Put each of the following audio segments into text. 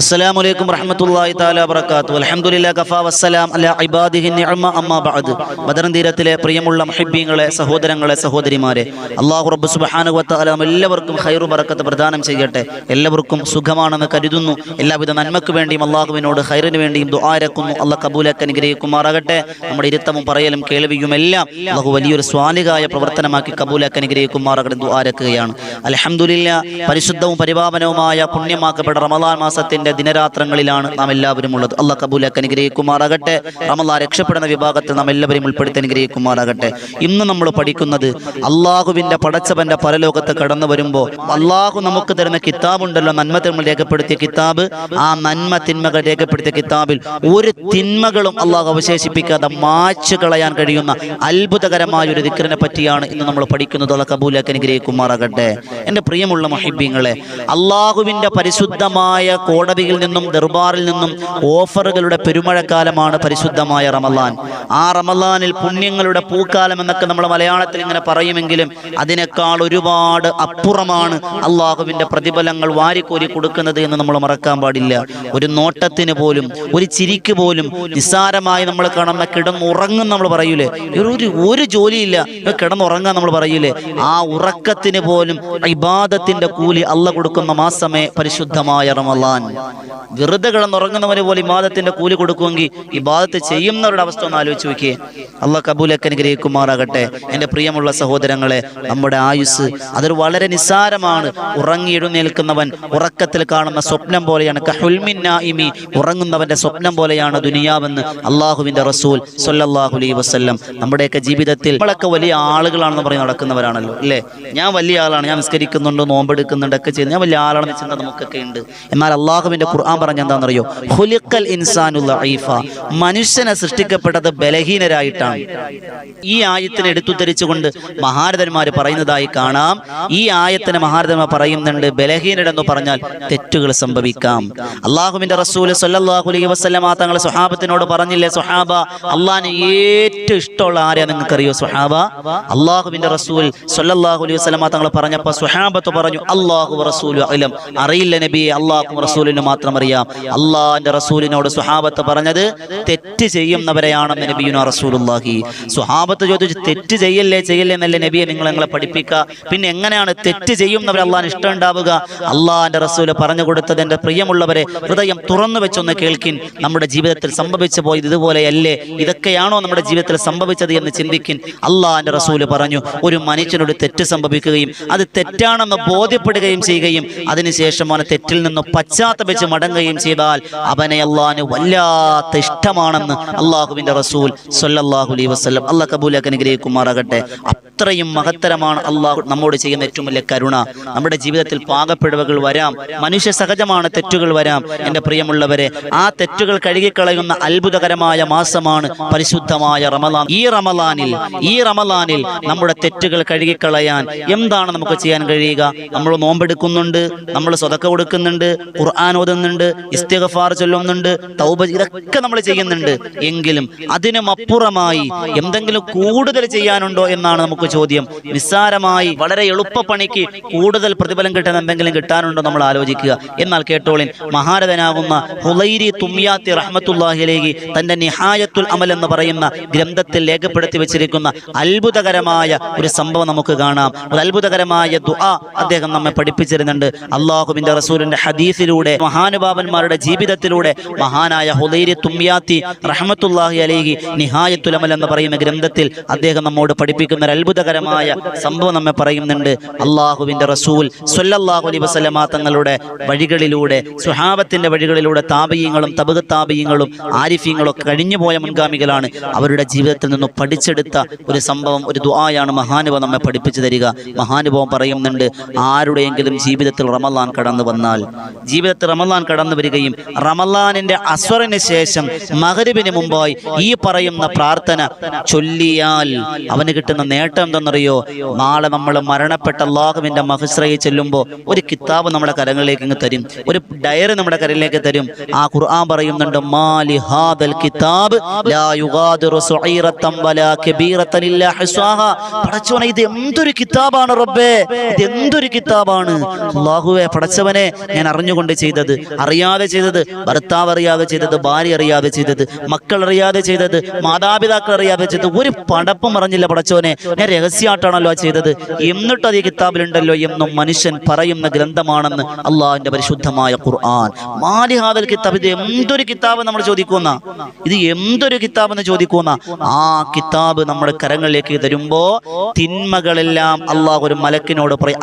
അസ്സലാമു അലൈക്കും റഹ്മത്തുള്ളാഹി തആല വബറകാതുഹു. അൽഹംദുലില്ലാഹി കഫാ വസ്സലാം അലാ ഇബാദിഹി നിഅമ അമ്മാ ബഅദ്. ബദർ തീരത്തിലെ പ്രിയമുള്ള മുഹിബ്ബീങ്ങളെ സഹോദരങ്ങളെ സഹോദരിമാരെ അല്ലാഹു റബ്ബ് സുബ്ഹാനഹു വ നാം എല്ലാവർക്കും ഖൈറു ബറക്കത്ത് പ്രദാനം ചെയ്യട്ടെ. എല്ലാവർക്കും സുഖമാണെന്ന് കരുതുന്നു. എല്ലാവിധ നന്മക്ക് വേണ്ടിയും അള്ളാഹുവിനോട് ഖൈറിന് വേണ്ടിയും ദുആരക്കുന്നു അള്ളാഹ് കബൂലാക്കി അനുഗ്രഹിക്കുമാറാകട്ടെ. നമ്മുടെ ഇരുത്തവും പറയലും കേൾവിയും എല്ലാം അള്ളാഹു വലിയൊരു സ്വാലികായ പ്രവർത്തനമാക്കി കബൂലാക്കി അനുഗ്രഹിക്കുമാറാകട്ടെ ദുആരക്കുകയാണ് അൽഹംദുലില്ലാ പരിശുദ്ധവും പരിപാവനവുമായ പുണ്യമാക്കപ്പെട്ട റമദാൻ മാസത്തിന്റെ ദിനരാത്രങ്ങളിലാണ് നാം എല്ലാവരും ഉള്ളത്. അള്ളാഹ് കബൂലാക്കി അനുഗ്രഹിക്കുമാറാകട്ടെ. റമദാൻ രക്ഷപ്പെടുന്ന വിഭാഗത്തിൽ നാം എല്ലാവരും ഉൾപ്പെടുത്തി അനുഗ്രഹിക്കുമാറാകട്ടെ. ഇന്ന് നമ്മൾ പഠിക്കുന്നത് അള്ളാഹുവിന്റെ പടച്ചവന്റെ പരലോകത്ത് കടന്നു വരുമ്പോൾ അള്ളാഹു നമുക്ക് തരുന്ന കിതാബുണ്ടല്ലോ നന്മ തിന്മ രേഖപ്പെടുത്തിയ കിതാബ്. ആ നന്മ തിന്മകൾ രേഖപ്പെടുത്തിയ കിതാബിൽ ഒരു തിന്മകളും അള്ളാഹു അവശേഷിപ്പിക്കാതെ മാച്ചു കളയാൻ കഴിയുന്ന അത്ഭുതകരമായ ഒരു ദിക്കറിനെ പറ്റിയാണ് ഇന്ന് നമ്മൾ പഠിക്കുന്നത്. അള്ള കബൂലാക്കി അനുഗ്രഹിക്കുമാറാകട്ടെ. എന്റെ പ്രിയമുള്ള മഹിബിങ്ങളെ അള്ളാഹുവിന്റെ പരിശുദ്ധമായ കോടതിയിൽ നിന്നും ദർബാറിൽ നിന്നും ഓഫറുകളുടെ പെരുമഴക്കാലമാണ് പരിശുദ്ധമായ റമലാൻ ആ റമദാനിൽ പുണ്യങ്ങളുടെ പൂക്കാലം എന്നൊക്കെ നമ്മൾ മലയാളത്തിൽ ഇങ്ങനെ പറയുമെങ്കിലും അതിനേക്കാൾ ഒരുപാട് അപ്പുറമാണ് അള്ളാഹുവിന്റെ പ്രതിഫലങ്ങൾ വാരിക്കോരി കൊടുക്കുന്നത് എന്ന് നമ്മൾ മറക്കാൻ പാടില്ല. ഒരു നോട്ടത്തിന് പോലും ഒരു ചിരിക്ക് പോലും നിസ്സാരമായി നമ്മൾ കാണുന്ന കിടന്നുറങ്ങും നമ്മൾ പറയൂലേ? ഒരു ഒരു- ജോലിയില്ല. കിടന്നുറങ്ങാൻ നമ്മൾ പറയൂലേ? ആ ഉറക്കത്തിന് പോലും ഇബാദത്തിന്റെ കൂലി അല്ല കൊടുക്കുന്ന മാസമേ പരിശുദ്ധമായ റമലാൻ വെറുതെ കിടന്നുറങ്ങുന്നവരെ പോലെ ഇബാദത്തിന്റെ കൂലി കൊടുക്കുമെങ്കിൽ ഇബാദത്ത് ചെയ്യുന്നവരുടെ അവസ്ഥ ഒന്ന് ആലോചിച്ച് നോക്കിയേ. അള്ളാഹ് കബൂലൊക്കെ അനുഗ്രഹിക്കുമാറാകട്ടെ. എന്റെ പ്രിയമുള്ള സഹോദരങ്ങളെ നമ്മുടെ ആയുസ് അതൊരു വളരെ നിസ്സാരമാണ്. ഉറങ്ങി എഴുന്നേൽക്കുന്നവൻ ഉറക്കത്തിൽ കാണുന്ന സ്വപ്നം പോലെയാണ്. കഹുൽമിൻ നായിമി ഉറങ്ങുന്നവന്റെ സ്വപ്നം പോലെയാണ് ദുനിയാവെന്ന് അള്ളാഹുവിന്റെ റസൂൽ സൊല്ലാഹു അലൈ വസ്ല്ലം നമ്മുടെയൊക്കെ ജീവിതത്തിൽ നമ്മളൊക്കെ വലിയ ആളുകളാണെന്ന് പറഞ്ഞ് നടക്കുന്നവരാണല്ലോ അല്ലേ? ഞാൻ വലിയ ആളാണ്. ഞാൻ നിസ്കരിക്കുന്നുണ്ട് നോമ്പെടുക്കുന്നുണ്ട് ഒക്കെ ചെയ്യുന്നത് ഞാൻ വലിയ ആളാണെന്ന് ചിന്ത നമുക്കൊക്കെ ഉണ്ട്. എന്നാൽ അള്ളാഹുവിന്റെ ഖുർആൻ പറഞ്ഞ എന്താണെന്നറിയോ? ഹുലിക്കൽ ഇൻസാനുള്ള മനുഷ്യനെ സൃഷ്ടിക്കപ്പെട്ടത് ബലഹീനരായിട്ടാണ്. ഈ ആയത്തിനെ എടുത്തുദ്ധരിച്ചുകൊണ്ട് മഹാരഥന്മാർ പറയുന്നതായി കാണാം. ഈ ആയത്തിന് മഹാരഥന്മാർ പറയുന്നുണ്ട് ബലഹീനരെന്ന് പറഞ്ഞാൽ തെറ്റുകൾ സംഭവിക്കാം. അള്ളാഹുവിന്റെ റസൂൽ സല്ലല്ലാഹു അലൈഹി വസല്ലമ തങ്ങൾ സുഹാബത്തിനോട് പറഞ്ഞില്ലേ സുഹാബ അള്ളാഹിന് ഏറ്റവും ഇഷ്ടമുള്ള ആരെയാ നിങ്ങൾക്കറിയോ സുഹാബ അള്ളാഹുവിന്റെ റസൂൽ സല്ലല്ലാഹു അലൈഹി വസല്ലമ തങ്ങൾ പറഞ്ഞപ്പോൾ സുഹാബത്ത് പറഞ്ഞു അള്ളാഹു റസൂൽ അലം. അറിയില്ല നബിയെ അള്ളാഹു റസൂലിന് മാത്രം അറിയാം. അള്ളാഹിന്റെ റസൂലിനോട് സുഹാബത്ത് പറഞ്ഞത് തെറ്റ് ചെയ്യുന്നവരെയാണെന്ന് നബിയുന റസൂലുള്ളാഹി. സുഹാബത്ത് ചോദിച്ചു തെറ്റ് ചെയ്യല്ലേ ചെയ്യല്ലേ എന്നല്ലേ നബിയെ നിങ്ങൾ ഞങ്ങളെ പഠിപ്പിക്കുക പിന്നെ എങ്ങനെയാണ് തെറ്റ് ചെയ്യുന്നവർ അള്ളാഹാൻ ഇഷ്ടം ഉണ്ടാവുക? അള്ളാഹാന്റെ റസൂൽ പറഞ്ഞു കൊടുത്തത് എന്റെ പ്രിയമുള്ളവരെ ഹൃദയം തുറന്നു വെച്ചൊന്ന് കേൾക്കിൻ. നമ്മുടെ ജീവിതത്തിൽ സംഭവിച്ചു പോയത് ഇതുപോലെയല്ലേ? ഇതൊക്കെയാണോ നമ്മുടെ ജീവിതത്തിൽ സംഭവിച്ചത് എന്ന് ചിന്തിക്കിൻ. അള്ളാഹാന്റെ റസൂൽ പറഞ്ഞു ഒരു മനുഷ്യനോട് തെറ്റ് സംഭവിക്കുകയും അത് തെറ്റാണെന്ന് ബോധ്യപ്പെടുകയും ചെയ്യുകയും അതിനുശേഷം അവനെ തെറ്റിൽ നിന്ന് പശ്ചാത്തപിച്ച് മടങ്ങുകയും ചെയ്താൽ അവനെ അള്ളാഹാന് വല്ലാത്ത ഇഷ്ടമാണെന്ന് അള്ളാഹുവിന്റെ റസൂൽ സല്ലല്ലാഹു അലൈഹി വസല്ലം. അള്ളാഹ് കബൂലാക്ക് അനുഗ്രഹിക്കുമാറാകട്ടെ. അത്രയും മഹത്തരമാണ് അള്ളാഹു നമ്മോട് ചെയ്യുന്ന ഏറ്റവും വലിയ കരുണ. നമ്മുടെ ജീവിതത്തിൽ പാകപ്പെടുവകൾ വരാം. മനുഷ്യ സഹജമാണ് തെറ്റുകൾ വരാം. എന്റെ പ്രിയമുള്ളവരെ ആ തെറ്റുകൾ കഴുകിക്കളയുന്ന അത്ഭുതകരമായ മാസമാണ് പരിശുദ്ധമായ റമലാൻ ഈ റമലാനിൽ ഈ റമലാനിൽ നമ്മുടെ തെറ്റുകൾ കഴുകിക്കളയാൻ എന്താണ് നമുക്ക് ചെയ്യാൻ കഴിയുക? നമ്മൾ നോമ്പെടുക്കുന്നുണ്ട് നമ്മൾ സ്വതക്ക കൊടുക്കുന്നുണ്ട് ഖുർആൻ ഓതുന്നുണ്ട് ഇസ്തിഗഫാർ ചൊല്ലുന്നുണ്ട് തൗബ ഇതൊക്കെ നമ്മൾ ചെയ്യുന്നുണ്ട്. എങ്കിലും അതിനും അപ്പുറമായി എന്തെങ്കിലും കൂടുതൽ ചെയ്യാനുണ്ടോ എന്നാണ് നമുക്ക് ചോദ്യം. നിസ്സാരമായി വളരെ എളുപ്പപ്പണിക്ക് കൂടുതൽ പ്രതിഫലം കിട്ടാൻ എന്തെങ്കിലും കിട്ടാനുണ്ടോ നമ്മൾ ആലോചിക്കുക. എന്നാൽ കേട്ടോളിൻ മഹാരഥനാകുന്ന ഹുലൈരി തുമ്യാത്തി റഹ്മത്തുല്ലാഹിലേക്ക് തന്റെ നിഹായത്തുൽ അമൽ എന്ന് പറയുന്ന ഗ്രന്ഥത്തിൽ രേഖപ്പെടുത്തി വെച്ചിരിക്കുന്ന അത്ഭുതകരമായ ഒരു സംഭവം നമുക്ക് കാണാം. ഒരു അത്ഭുതകരമായ ദുആ അദ്ദേഹം നമ്മെ പഠിപ്പിച്ചിരുന്നുണ്ട്. അള്ളാഹുബിന്റെ റസൂലിന്റെ ഹദീസിലൂടെ മഹാനുഭാവന്മാരുടെ ജീവിതത്തിലൂടെ മഹാനായ ഹുലൈരി തുമ്യാത്തി റഹ്മത്തുല്ലാഹി അലേഹി നിഹായത്തുൽ അമൽ എന്ന് പറയുന്ന ഗ്രന്ഥത്തിൽ അദ്ദേഹം നമ്മോട് പഠിപ്പിക്കുന്ന ഒരു അത്ഭുതകരമായ സംഭവം നമ്മെ പറയുന്നുണ്ട്. അള്ളാഹുവിന്റെ റസൂൽ സൊല്ലാഹു അലൈഹി വസല്ലമ തങ്ങളുടെ വഴികളിലൂടെ സുഹാബത്തിന്റെ വഴികളിലൂടെ താപീയങ്ങളും തബുക താപീയങ്ങളും ആരിഫീങ്ങളും ഒക്കെ കഴിഞ്ഞുപോയ മുൻഗാമികളാണ്. അവരുടെ ജീവിതത്തിൽ നിന്ന് പഠിച്ചെടുത്ത ഒരു സംഭവം ഒരു ദുആയാണ് മഹാനുഭവം നമ്മെ പഠിപ്പിച്ചു തരിക. മഹാനുഭവം പറയുന്നുണ്ട് ആരുടെയെങ്കിലും ജീവിതത്തിൽ റമലാൻ കടന്നു വന്നാൽ ജീവിതത്തിൽ റമലാൻ കടന്നു വരികയും റമലാനിന്റെ അസ്വറിന് ശേഷം മകരുവിന് മുമ്പായി ഈ പറയുന്ന പ്രാർത്ഥന ചൊല്ലിയാൽ അവന് കിട്ടുന്ന നേട്ടം എന്തെന്നറിയോ? നാളെ നമ്മൾ മരണപ്പെട്ട അള്ളാഹുവിന്റെ മഹസ്രയിൽ ചെല്ലുമ്പോൾ ഒരു കിതാബ് നമ്മുടെ കരങ്ങളിലേക്ക് ഇങ്ങ് തരും. ഒരു ഡയറി നമ്മുടെ കരങ്ങളിലേക്ക് തരും. ആ ഖുർആൻ പറയുന്നുണ്ട് മാലി ഹാദൽ കിതാബ് ലാ യുഗാദിറു സുഈറത്തൻ വലാ കബീറതൻ ഇല്ലാ ഹിസ്വാഹ. പടച്ചവനെ ഇത് എന്തൊരു കിതാബാണ് റബ്ബേ? ഇത് എന്തൊരു കിതാബാണ്? അള്ളാഹുവെ പടച്ചവനെ ഞാൻ അറിഞ്ഞുകൊണ്ട് ചെയ്തത് അറിയാതെ ചെയ്തത് ഭർത്താവ് അറിയാതെ ചെയ്തത് ഭാര്യ അറിയാതെ ചെയ്തത് മക്കൾ അറിയാതെ ചെയ്തത് മാതാപിതാക്കൾ അറിയാതെ ചെയ്തത് ഒരു പടപ്പും അറിഞ്ഞില്ല പടച്ചവനെ ഞാൻ രഹസ്യമായിട്ടാണല്ലോ ചെയ്തത്. എന്നിട്ട് അത് കിതാബിലുണ്ടല്ലോ എന്നും മനുഷ്യൻ പറയുന്ന ഗ്രന്ഥമാണെന്ന് അള്ളാഹിന്റെ പരിശുദ്ധമായ ഖുർആൻ. മാലിഹാദൽ കിതാബ് ഇത് എന്തൊരു കിതാബ് നമ്മൾ ചോദിക്കുന്ന? ഇത് എന്തൊരു കിതാബ് എന്ന് ചോദിക്കുന്ന? ആ കിതാബ് നമ്മുടെ കരങ്ങളിലേക്ക് തരുമ്പോ തിന്മകളെല്ലാം അള്ളാഹു ഒരു മലക്കിനോട് പറയും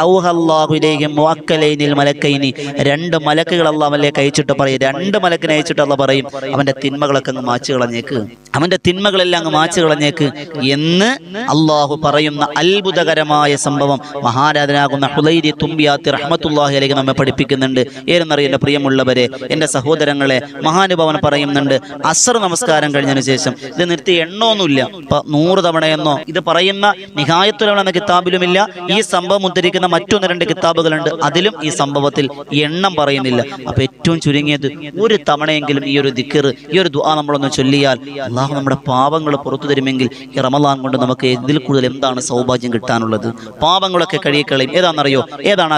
മലക്കൈനി. രണ്ട് മലക്കുകൾ അള്ളാഹുലേക്ക് അയച്ചിട്ട് പറയും. രണ്ട് മലക്കിനെ അയച്ചിട്ട് അള്ള പറയും അവന്റെ തിന്മകളൊക്കെ അങ്ങ് മാച്ചു കളഞ്ഞേക്ക്. അവന്റെ തിന്മകളെല്ലാം അങ്ങ് മാച്ചു കളഞ്ഞേക്ക്. എന്ന് അള്ളാഹു പറയുന്ന അത്ഭുതകരമായ സംഭവം. മഹാരാജനാകുന്ന ഹുലൈരി തുമ്പിയാത്തി റഹ്മത്തുല്ലാഹി അലൈഹി നമ്മെ പഠിപ്പിക്കുന്നുണ്ട്. ഏതെന്നറിയ എന്റെ പ്രിയമുള്ളവരെ എന്റെ സഹോദരങ്ങളെ മഹാനുഭവൻ പറയുന്നുണ്ട് അസർ നമസ്കാരം കഴിഞ്ഞതിന് ശേഷം ഇത് നിർത്തി എണ്ണമൊന്നുമില്ല ഇപ്പൊ നൂറ് തവണയെന്നോ ഇത് പറയുന്ന നിഹായത്തുലവൻ എന്ന കിതാബിലുമില്ല. ഈ സംഭവം ഉദ്ധരിക്കുന്ന മറ്റൊന്ന് രണ്ട് കിതാബുകളുണ്ട്. അതിലും ഈ സംഭവത്തിൽ എണ്ണം പറയുന്നില്ല. അപ്പൊ ഏറ്റവും ചുരുങ്ങിയത് ഒരു തവണയെങ്കിലും ഈ ഒരു ദിക്കർ ഈ ഒരു ദുആ നമ്മളൊന്ന് ചൊല്ലിയാൽ അള്ളാഹു നമ്മുടെ പാവങ്ങൾ പുറത്തു തരുമെങ്കിൽ ഈ റമലാൻ കൊണ്ട് നമുക്ക് ഇതിൽ കൂടുതൽ എന്താണ് സൗഭാഗ്യം കിട്ടാനുള്ളത്? പാപങ്ങളൊക്കെ കഴിയക്കളയും ഏതാണെന്നറിയോ? ഏതാണ് ആ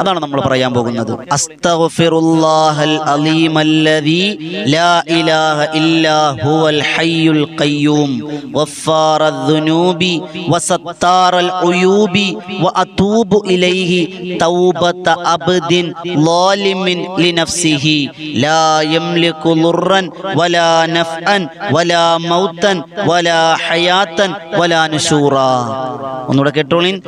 അതാണ് നമ്മൾ പറയാൻ പോകുന്നത്. അസ്തഗ്ഫിറുല്ലാഹൽ حياة ലാ ഇലാഹ ഒന്നുകൂടെ കേട്ടോളിൻ.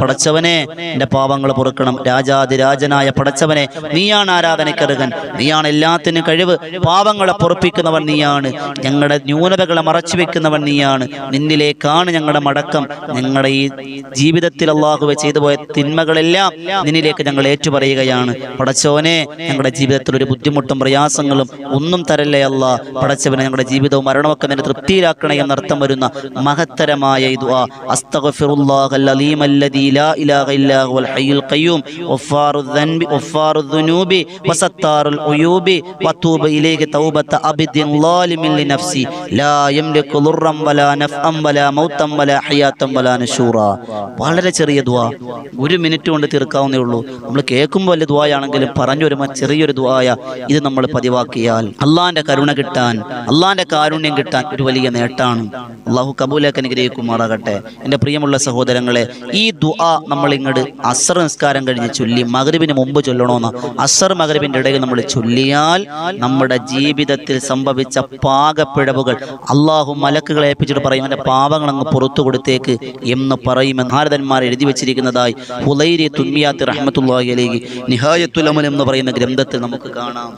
പടച്ചവനെ എന്റെ പാപങ്ങൾ പൊറുക്കണം. രാജാതിരാജനായ പടച്ചവനെ നീയാണ് ആരാധനക്കരുകൻ നീയാണ് എല്ലാത്തിനും കഴിവ്. പാവങ്ങളെ പൊറപ്പിക്കുന്നവൻ നീയാണ്. ഞങ്ങളുടെ ന്യൂനതകളെ മറച്ചു വെക്കുന്നവൻ നീയാണ്. നിന്നിലേക്കാണ് ഞങ്ങളുടെ മടക്കം. ഞങ്ങളുടെ ഈ ജീവിതത്തിൽ അള്ളാഹുവെ ചെയ്തു പോയ തിന്മകളെല്ലാം നിന്നിലേക്ക് ഞങ്ങൾ ഏറ്റുപറയുകയാണ്. പടച്ചവനെ ഞങ്ങളുടെ ജീവിതത്തിൽ ഒരു ബുദ്ധിമുട്ടും പ്രയാസങ്ങളും ഒന്നും തരല്ലേ അല്ല പടച്ചവനെ ഞങ്ങളുടെ ജീവിതവും മരണമൊക്കെ നിന്നെ തൃപ്തിയിലാക്കണേ എന്നർത്ഥം വരുന്ന മഹത്തരമായ ഗഫാറു ദൻബി ദുനൂബി വസത്താറുൽ ഉയൂബി വതൂബ ഇലൈഹി തൗബത അബ്ദിൻ ളാലിമിൻ ലിനഫ്സി ലാ യംലികു ളുർറൻ വലാ നഫ്അൻ വലാ മൗതൻ വലാ ഹയാതൻ വലാ നശൂറ വളരെ ചെറിയ ദുആ. ഒരു മിനിറ്റ് കൊണ്ട് തീർക്കാവുന്നേ ഉള്ളൂ. നമ്മൾ കേൾക്കുമ്പോൾ വലിയ ദുആയാണെങ്കിലും പറഞ്ഞൊരു ചെറിയൊരു ദുആയ. ഇത് നമ്മൾ പതിവാക്കിയാൽ അള്ളാന്റെ കരുണ കിട്ടാൻ അള്ളാന്റെ കാരുണ്യം കിട്ടാൻ ഒരു വലിയ നേട്ടാണ്. അള്ളാഹു കബൂലേക്ക് അനുഗ്രഹിക്കുമാറാകട്ടെ. എന്റെ പ്രിയമുള്ള സഹോദരങ്ങളെ ഈ ദുആ നമ്മൾ ഇങ്ങോട്ട് അസർ നിസ്കാരം കഴിഞ്ഞ് ചൊല്ലി മകരുവിന് മുമ്പ് ചൊല്ലണമെന്ന് അസർ മകരവിന്റെ ഇടയിൽ നമ്മൾ ചൊല്ലിയാൽ നമ്മുടെ ജീവിതത്തിൽ സംഭവിച്ച പാകപ്പിഴവുകൾ അള്ളാഹു മലക്കുകളെ ഏൽപ്പിച്ചിട്ട് പറയും എന്റെ പാപങ്ങൾ അങ്ങ് പുറത്തു കൊടുത്തേക്ക് എന്ന് പറയുമെന്ന് ഭാരതന്മാർ എഴുതി വെച്ചിരിക്കുന്നതായി ഹുലൈരി തുന്മിയാത്തി റഹ്മത്തുള്ളാഹി അലൈഹി നിഹായത്തുലമൽ എന്ന് പറയുന്ന ഗ്രന്ഥത്തിൽ നമുക്ക് കാണാം.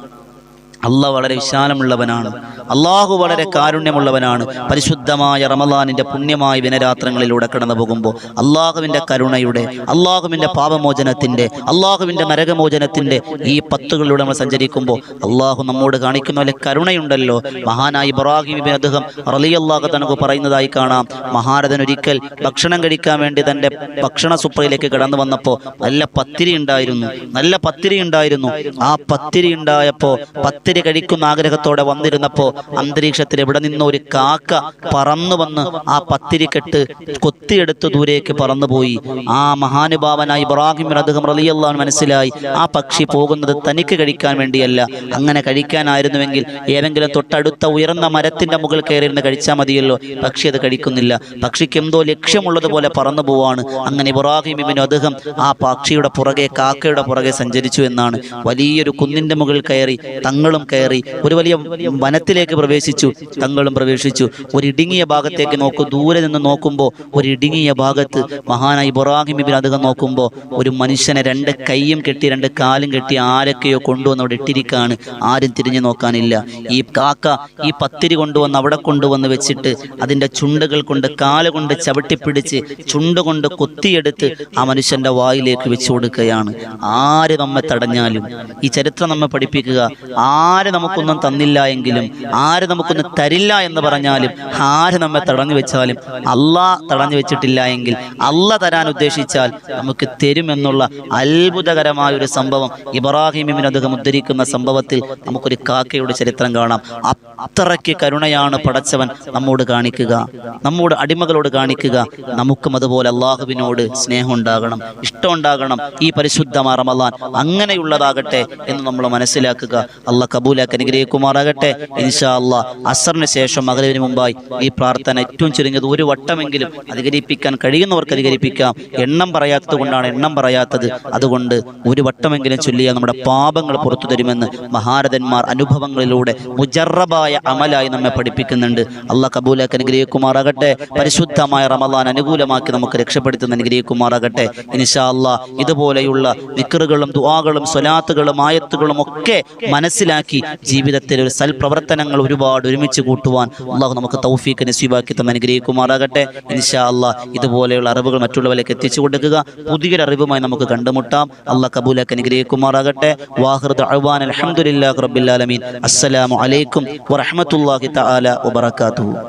അള്ളാഹ് വളരെ വിശാലമുള്ളവനാണ്. അള്ളാഹു വളരെ കാരുണ്യമുള്ളവനാണ്. പരിശുദ്ധമായ റമലാനിന്റെ പുണ്യമായ വിനരാത്രങ്ങളിലൂടെ കടന്നു പോകുമ്പോൾ അള്ളാഹുവിന്റെ കരുണയുടെ അള്ളാഹുവിന്റെ പാപമോചനത്തിന്റെ അള്ളാഹുവിന്റെ നരകമോചനത്തിന്റെ ഈ പത്തുകളിലൂടെ നമ്മൾ സഞ്ചരിക്കുമ്പോൾ അള്ളാഹു നമ്മോട് കാണിക്കുന്ന പോലെ കരുണയുണ്ടല്ലോ. മഹാനായി ഇബ്രാഹിം ബിൻ അദ്ദേഹം റലിയല്ലാഹു തനക്ക് പറയുന്നതായി കാണാം. മഹാരഥൻ ഒരിക്കൽ ഭക്ഷണം കഴിക്കാൻ വേണ്ടി തന്റെ ഭക്ഷണ സുപ്രയിലേക്ക് കടന്നു വന്നപ്പോൾ നല്ല പത്തിരി ഉണ്ടായിരുന്നു നല്ല പത്തിരി ഉണ്ടായിരുന്നു. ആ പത്തിരി ഉണ്ടായപ്പോൾ പത്തിരി കഴിക്കുന്ന ആഗ്രഹത്തോടെ വന്നിരുന്നപ്പോ അന്തരീക്ഷത്തിൽ എവിടെ നിന്നോ ഒരു കാക്ക പറന്നു വന്ന് ആ പത്തിരിക്കെട്ട് കൊത്തിയെടുത്ത് ദൂരേക്ക് പറന്നുപോയി. ആ മഹാനുഭാവനായി ഇബ്രാഹിം അദ്ദേഹം റലിയല്ലാൻ മനസ്സിലായി. ആ പക്ഷി പോകുന്നത് തനിക്ക് കഴിക്കാൻ വേണ്ടിയല്ല. അങ്ങനെ കഴിക്കാനായിരുന്നുവെങ്കിൽ ഏതെങ്കിലും തൊട്ടടുത്ത ഉയർന്ന മരത്തിന്റെ മുകളിൽ കയറിയിരുന്ന് കഴിച്ചാൽ മതിയല്ലോ. പക്ഷി അത് കഴിക്കുന്നില്ല. പക്ഷിക്ക് എന്തോ ലക്ഷ്യമുള്ളതുപോലെ പറന്നു പോവാണ്. അങ്ങനെ ഇബ്രാഹിം ഇബിൻ അദ്ദേഹം ആ പക്ഷിയുടെ പുറകെ കാക്കയുടെ പുറകെ സഞ്ചരിച്ചു എന്നാണ്. വലിയൊരു കുന്നിന്റെ മുകളിൽ കയറി തങ്ങളും കയറി ഒരു വലിയ വനത്തിലേക്ക് ചരിത്രത്തിലേക്ക് പ്രവേശിച്ചു. തങ്ങളും പ്രവേശിച്ചു. ഒരു ഇടുങ്ങിയ ഭാഗത്തേക്ക് നോക്കൂ. ദൂരെ നിന്ന് നോക്കുമ്പോൾ ഒരു ഇടുങ്ങിയ ഭാഗത്ത് മഹാനായ ഇബ്രാഹിം അധികം നോക്കുമ്പോൾ ഒരു മനുഷ്യനെ രണ്ട് കൈയും കെട്ടി രണ്ട് കാലും കെട്ടി ആരൊക്കെയോ കൊണ്ടുവന്ന് അവിടെ ഇട്ടിരിക്കുകയാണ് ആരും തിരിഞ്ഞു നോക്കാനില്ല. ഈ കാക്ക ഈ പത്തിരി കൊണ്ടുവന്ന് അവിടെ കൊണ്ടുവന്ന് വെച്ചിട്ട് അതിന്റെ ചുണ്ടുകൾ കൊണ്ട് കാൽ കൊണ്ട് ചവിട്ടിപ്പിടിച്ച് ചുണ്ട് കൊണ്ട് കൊത്തിയെടുത്ത് ആ മനുഷ്യന്റെ വായിലേക്ക് വെച്ചു കൊടുക്കുകയാണ്. ആര് നമ്മെ തടഞ്ഞാലും? ഈ ചരിത്രം നമ്മെ പഠിപ്പിക്കുക. ആര് നമുക്കൊന്നും തന്നില്ല എങ്കിലും ആര് നമുക്കൊന്ന് തരില്ല എന്ന് പറഞ്ഞാലും ആര് നമ്മെ തടഞ്ഞു വെച്ചാലും അള്ളാ തടഞ്ഞു വെച്ചിട്ടില്ല എങ്കിൽ അല്ല തരാൻ ഉദ്ദേശിച്ചാൽ നമുക്ക് തരുമെന്നുള്ള അത്ഭുതകരമായ ഒരു സംഭവം ഇബ്രാഹിമിന് അദ്ദേഹം ഉദ്ധരിക്കുന്ന സംഭവത്തിൽ നമുക്കൊരു കാക്കയുടെ ചരിത്രം കാണാം. അത്രയ്ക്ക് കരുണയാണ് പടച്ചവൻ നമ്മോട് കാണിക്കുക നമ്മോട് അടിമകളോട് കാണിക്കുക. നമുക്കും അതുപോലെ അള്ളാഹുവിനോട് സ്നേഹം ഉണ്ടാകണം ഇഷ്ടം ഉണ്ടാകണം ഈ പരിശുദ്ധമായ റമദാൻ അങ്ങനെയുള്ളതാകട്ടെ എന്ന് നമ്മൾ മനസ്സിലാക്കുക. അള്ളാഹ് കബൂലാക്ക് അനുഗ്രഹിക്കുമാറാകട്ടെ. ഇൻഷാ അള്ളാഹ് അസറിന് ശേഷം മകരവിന് മുമ്പായി ഈ പ്രാർത്ഥന ഏറ്റവും ചുരുങ്ങിയത് ഒരു വട്ടമെങ്കിലും അധികരിപ്പിക്കാൻ കഴിയുന്നവർക്ക് അധികരിപ്പിക്കാം. എണ്ണം പറയാത്തത് കൊണ്ടാണ് എണ്ണം പറയാത്തത്. അതുകൊണ്ട് ഒരു വട്ടമെങ്കിലും ചൊല്ലിയാൽ നമ്മുടെ പാപങ്ങൾ പുറത്തു തരുമെന്ന് മഹാരഥന്മാർ അനുഭവങ്ങളിലൂടെ മുജറബായ അമലായി നമ്മെ പഠിപ്പിക്കുന്നുണ്ട്. അള്ളാഹ് കബൂലാക്ക് അനുഗ്രഹിക്കുമാറാകട്ടെ. പരിശുദ്ധമായ റമദാൻ അനുകൂലമാക്കി നമുക്ക് രക്ഷപ്പെടുത്തുന്ന അനുഗ്രഹിക്കുമാറാകട്ടെ. ഇൻഷാ ഇതുപോലെയുള്ള വിക്കറുകളും ദുആകളും സ്വലാത്തുകളും ആയത്തുകളും ഒക്കെ മനസ്സിലാക്കി ജീവിതത്തിൽ ഒരു സൽപ്രവർത്തനങ്ങൾ ഒരുപാട് ഒരുമിച്ച് കൂട്ടുവാൻ അള്ളാഹു നമുക്ക് തൗഫീഖ് നസീബാക്കി തന്നെ അനുഗ്രഹിക്കുമാറാകട്ടെ. ഇൻഷാ അള്ളാഹ് ഇതുപോലെയുള്ള അറിവുകൾ മറ്റുള്ളവരിലേക്ക് എത്തിച്ചു കൊടുക്കുക. പുതിയൊരു അറിവുമായി നമുക്ക് കണ്ടുമുട്ടാം. അള്ളാഹ് കബൂലാക്ക് അനുഗ്രഹിക്കുമാറാകട്ടെ. വാഹൃദ് അഹ്വാൻ അലഹമുല്ലാ റബ്ബിൽ ആലമീൻ. അസ്സലാമു അലൈക്കും വറഹ്മത്തുള്ളാഹി തആല വബറകാതുഹു.